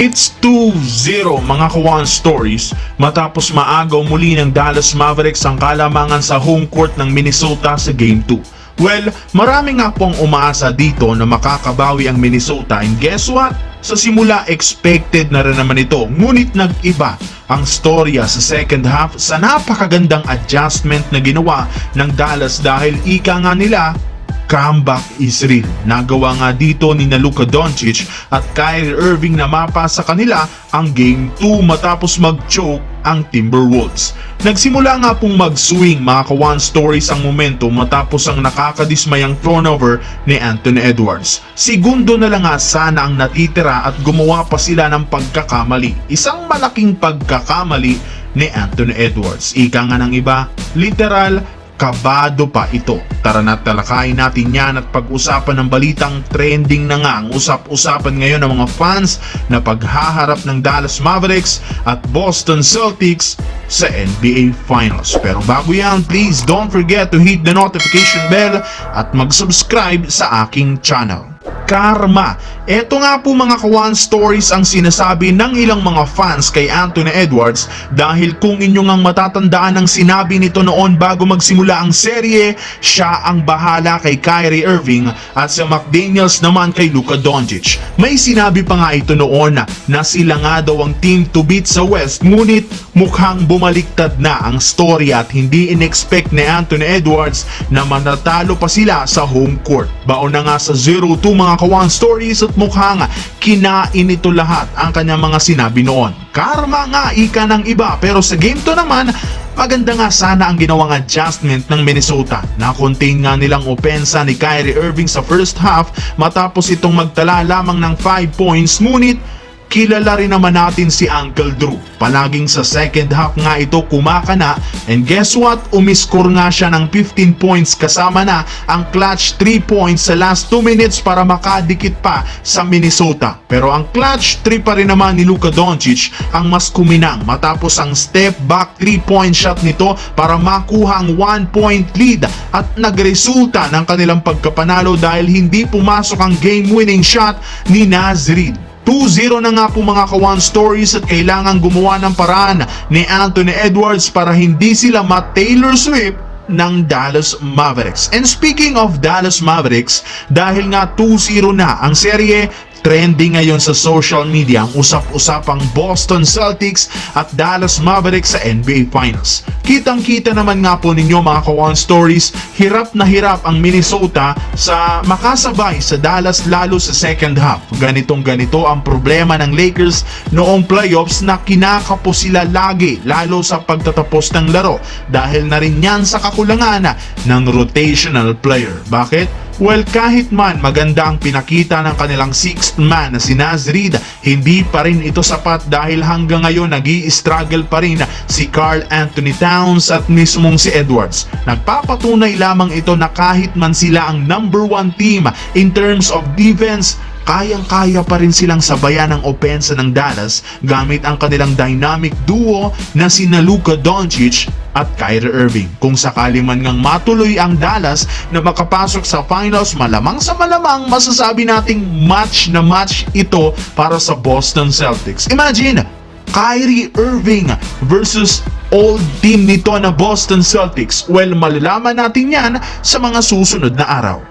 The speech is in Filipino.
It's 2-0 mga kawan stories matapos maagaw muli ng Dallas Mavericks ang kalamangan sa home court ng Minnesota sa Game 2. Well, marami nga pong umaasa dito na makakabawi ang Minnesota and guess what? Sa simula expected na rin naman ito ngunit nag-iba ang storya sa second half sa napakagandang adjustment na ginawa ng Dallas dahil ika nga nila comeback is real. Nagawa nga dito ni Luka Doncic at Kyrie Irving na mapa sa kanila ang Game 2 matapos mag-choke ang Timberwolves. Nagsimula nga pong mag-swing mga kawan stories ang momentum matapos ang nakakadismayang turnover ni Anthony Edwards. Segundo na lang nga sana ang natitira at gumawa pa sila ng pagkakamali. Isang malaking pagkakamali ni Anthony Edwards. Ika nga ng iba, literal kabado pa ito. Tara na talakayin natin yan at pag-usapan ng balitang trending na nga ang usap-usapan ngayon ng mga fans na paghaharap ng Dallas Mavericks at Boston Celtics sa NBA Finals. Pero bago yan, please don't forget to hit the notification bell at mag-subscribe sa aking channel karma. Ito nga po mga kawan stories ang sinasabi ng ilang mga fans kay Anthony Edwards dahil kung inyo ngang matatandaan ang sinabi nito noon bago magsimula ang serye, siya ang bahala kay Kyrie Irving at sa McDaniels naman kay Luka Doncic. May sinabi pa nga ito noon na, sila nga daw ang team to beat sa West ngunit mukhang bumaliktad na ang story at hindi in-expect ni Anthony Edwards na manatalo pa sila sa home court. Baon na nga sa 0-2 mga kawan stories at mukhang kinain ito lahat ang kanyang mga sinabi noon. Karma nga ika ng iba. Pero sa game to naman Maganda nga sana ang ginawang adjustment ng Minnesota. Na contain nga nilang opensa ni Kyrie Irving sa first half matapos itong magtala lamang ng 5 points. Ngunit kilala rin naman natin si Uncle Drew. Palaging sa second half nga ito kumakana and guess what? Umiscore nga siya ng 15 points kasama na ang clutch 3 points sa last 2 minutes para makadikit pa sa Minnesota. Pero ang clutch 3 pa rin naman ni Luka Doncic ang mas kuminang matapos ang step back 3 point shot nito para makuha ang 1 point lead at nagresulta ng kanilang pagkapanalo dahil hindi pumasok ang game winning shot ni Nazrid. 2-0 na nga po mga kawan stories at kailangan gumawa ng paraan ni Anthony Edwards para hindi sila ma-Taylor Swift ng Dallas Mavericks. And speaking of Dallas Mavericks, dahil nga 2-0 na ang serye, trending ngayon sa social media ang usap-usapang Boston Celtics at Dallas Mavericks sa NBA Finals. Kitang-kita naman nga po ninyo mga kawan stories, hirap na hirap ang Minnesota sa makasabay sa Dallas lalo sa second half. Ganitong ganito ang problema ng Lakers noong playoffs na kinakapo sila lagi lalo sa pagtatapos ng laro dahil na rin yan sa kakulangan ng rotational player. Bakit? Well, kahit man maganda ang pinakita ng kanilang sixth man na si Naz hindi pa rin ito sapat dahil hanggang ngayon nag struggle pa rin si Carl Anthony Towns at mismong si Edwards. Nagpapatunay lamang ito na kahit man sila ang number one team in terms of defense, kayang-kaya pa rin silang sabayan ang opensa ng Dallas gamit ang kanilang dynamic duo na sina Luka Doncic at Kyrie Irving. Kung sakali man ngang matuloy ang Dallas na makapasok sa finals, malamang sa malamang masasabi nating match na match ito para sa Boston Celtics. Imagine, Kyrie Irving versus old team nito na Boston Celtics. Well, malalaman natin yan sa mga susunod na araw.